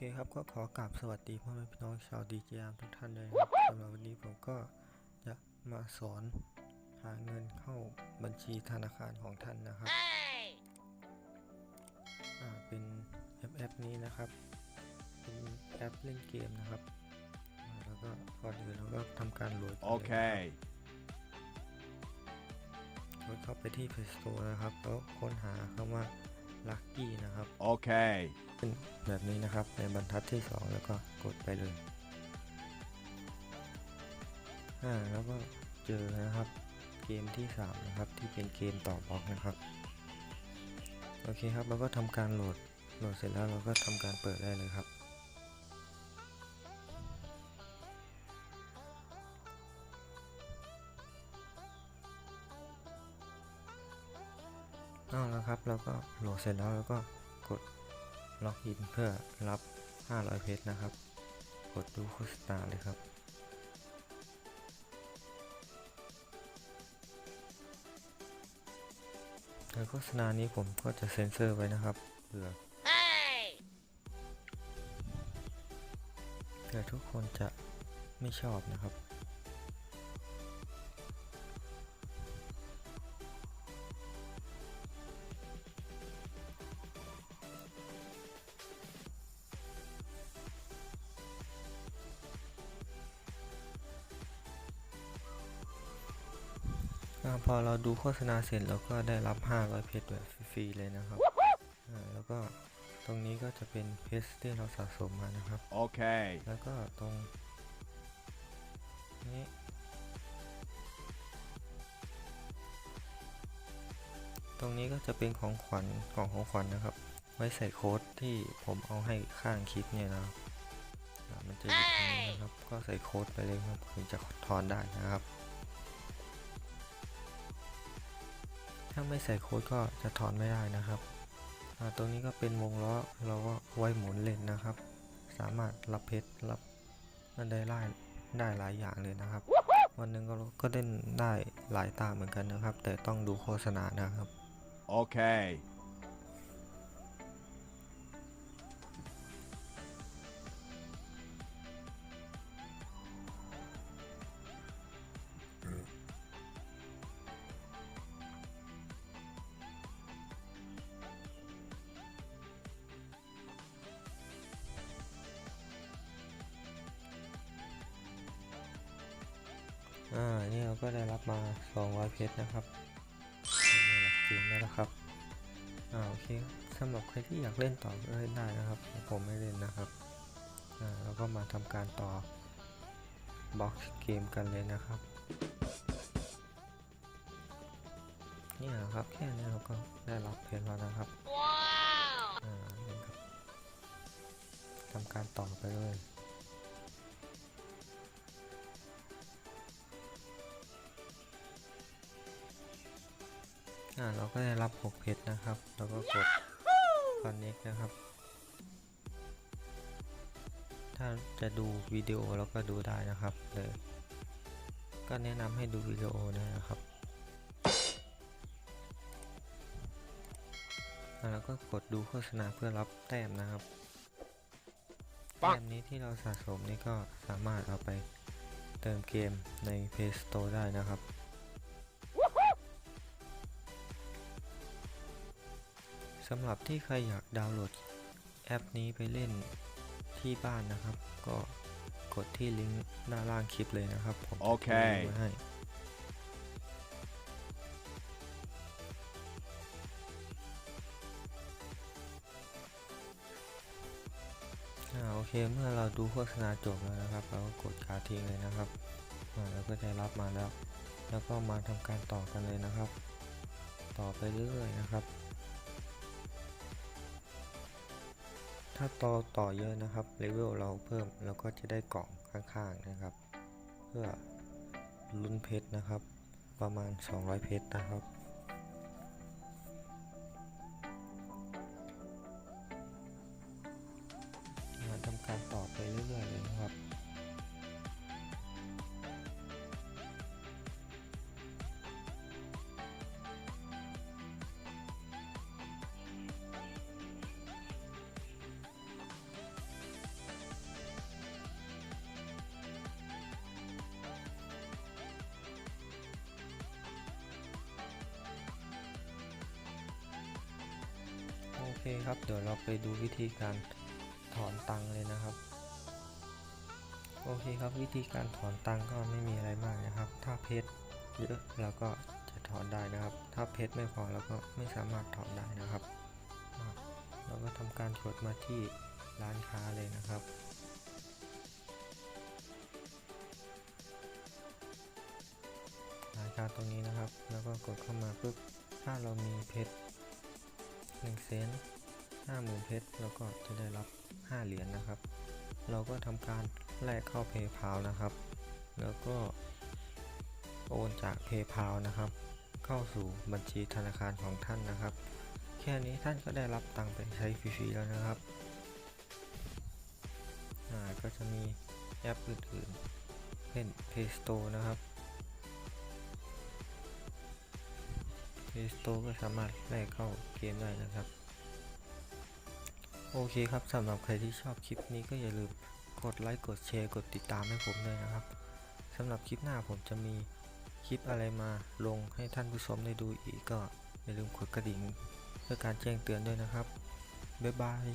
เคครับก็ขอกราบสวัสดีพ่อแม่พี่น้องชาวดีเจมทุกท่านเลยนะครับสำหรับวันนี้ผมก็จะมาสอนหาเงินเข้าบัญชีธนาคารของท่านนะครับอ่าเป็นแอปแอปนี้นะครับเป็นแอปเล่นเกมนะครับอ่าแล้วก็ก่อนอื่นเราก็ทำการโหลดก่อนเลยนะครับ Okay. โหลดเข้าไปที่ Play Store นะครับแล้วค้นหาคำว่า Lucky นะครับ Okay. เป็นแบบนี้นะครับในบรรทัดที่ 2 แล้วก็กดไปเลยอ่าแล้วก็เจอนะครับ เกมที่ 3 นะครับ ที่เป็นเกมต่อบล็อกนะครับ โอเคครับเราก็ทำการโหลดโหลดเสร็จแล้วเราก็ทำการเปิดได้เลยครับ แล้วครับเราก็โหลดเสร็จแล้วเราก็กดล็อกอินเพื่อรับ 500 เพชรนะครับ กดดูโฆษณาเลยครับในโฆษณานี้ผมก็จะเซ็นเซอร์ไว้นะครับเผื่อเผื่อทุกคนจะไม่ชอบนะครับ พอเราดูโฆษณาเสร็จเราก็ได้รับ 500 เพชรแบบฟรีๆเลยนะครับอ่าแล้วก็ตรงนี้ก็จะเป็นเพชรที่เราสะสมมานะครับ Okay. แล้วก็ตรงนี้ตรงนี้ก็จะเป็นของขวัญกล่องของขวัญนะครับ ไว้ใส่โค้ดที่ผมเอาให้ข้างคลิปเนี่ยนะครับอ่ามันจะอยู่ตรงนี้นะครับ ก็ใส่โค้ดไปเลยครับถึงจะถอนได้นะครับ ถ้าไม่ใส่โค้ดก็จะถอนไม่ได้นะครับตรงนี้ก็เป็นวงล้อเราก็ไว้หมุนเล่นนะครับ สามารถรับเพชรรับมันได้ไล่ได้หลายอย่างเลยนะครับ วันหนึ่งก็ก็เล่นได้หลายตาเหมือนกันนะครับ แต่ต้องดูโฆษณานะครับ โอเค เราก็ได้รับมา 200 เพชรนะครับนี่แหละเกมแล้วครับอ่าโอเคสำหรับใครที่อยากเล่นต่อเล่นได้นะครับ ผมไม่เล่นนะครับอ่าเราก็มาทำการต่อบล็อกเกมกันเลยนะครับนี่ยครับแค่นี้เราก็ได้รับเพชรแล้วนะครับอ่านี่ครับทำการต่อไปเลย เราก็ได้รับ6เพชรนะครับ แล้วก็กด connect นะครับ ถ้าจะดูวิดีโอแล้วก็ดูได้นะครับเลยก็แนะนำให้ดูวิดีโอนะครับแล้วก็กดดูโฆษณาเพื่อรับแต้มนะครับ แต้มนี้ที่เราสะสมนี่ก็สามารถเอาไปเติมเกมใน Play Store ได้นะครับ สำหรับที่ใครอยากดาวน์โหลดแอปนี้ไปเล่นที่บ้านนะครับ ก็กดที่ลิงก์ด้าล่างคลิปเลยนะครับ ผมโอเคไว้ให้โอเคเมื่อเราดูโฆษณาจบแล้วนะครับ เราก็กดขาทิ้งเลยนะครับอ่าเราก็ได้รับมาแล้ว แล้วก็มาทำการต่อกันเลยนะครับ ต่อไปเรื่อยๆนะครับ ถ้าต่อต่อเยอะนะครับเลเวลเราเพิ่มเราก็จะได้กล่องข้างๆนะครับ เพื่อลุ้นเพชรนะครับ ประมาณ 200 เพชรนะครับ ครับเดี๋ยวเราไปดูวิธีการถอนตังค์เลยนะครับ โอเคครับวิธีการถอนตังค์ก็ไม่มีอะไรมากนะครับ ถ้าเพชรเยอะเราก็จะถอนได้นะครับ ถ้าเพชรไม่พอเราก็ไม่สามารถถอนได้นะครับ เราก็ทำการกดมาที่ร้านค้าเลยนะครับร้านค้าตรงนี้นะครับ แล้วก็กดเข้ามาปุ๊บถ้าเรามีเพชร1เซน ห้าหมื่นเพชรเราก็จะได้รับ 5 เหรียญนะครับ เราก็ทำการแลกเข้า PayPal นะครับ แล้วก็โอนจาก PayPal นะครับ เข้าสู่บัญชีธนาคารของท่านนะครับ แค่นี้ท่านก็ได้รับตังค์ไปใช้ฟรีๆแล้วนะครับอ่าก็จะมีแอปอื่นๆเป็น Play Store นะครับ Play Store ก็สามารถแลกเข้าเกมได้นะครับ โอเคครับสำหรับใครที่ชอบคลิปนี้ก็อย่าลืมกดไลค์กดแชร์กดติดตามให้ผมด้วยนะครับสำหรับคลิปหน้าผมจะมีคลิปอะไรมาลงให้ท่านผู้ชมได้ดูอีกก็อย่าลืมกดกระดิ่ง เพื่อการแจ้งเตือนด้วยนะครับบ๊ายบาย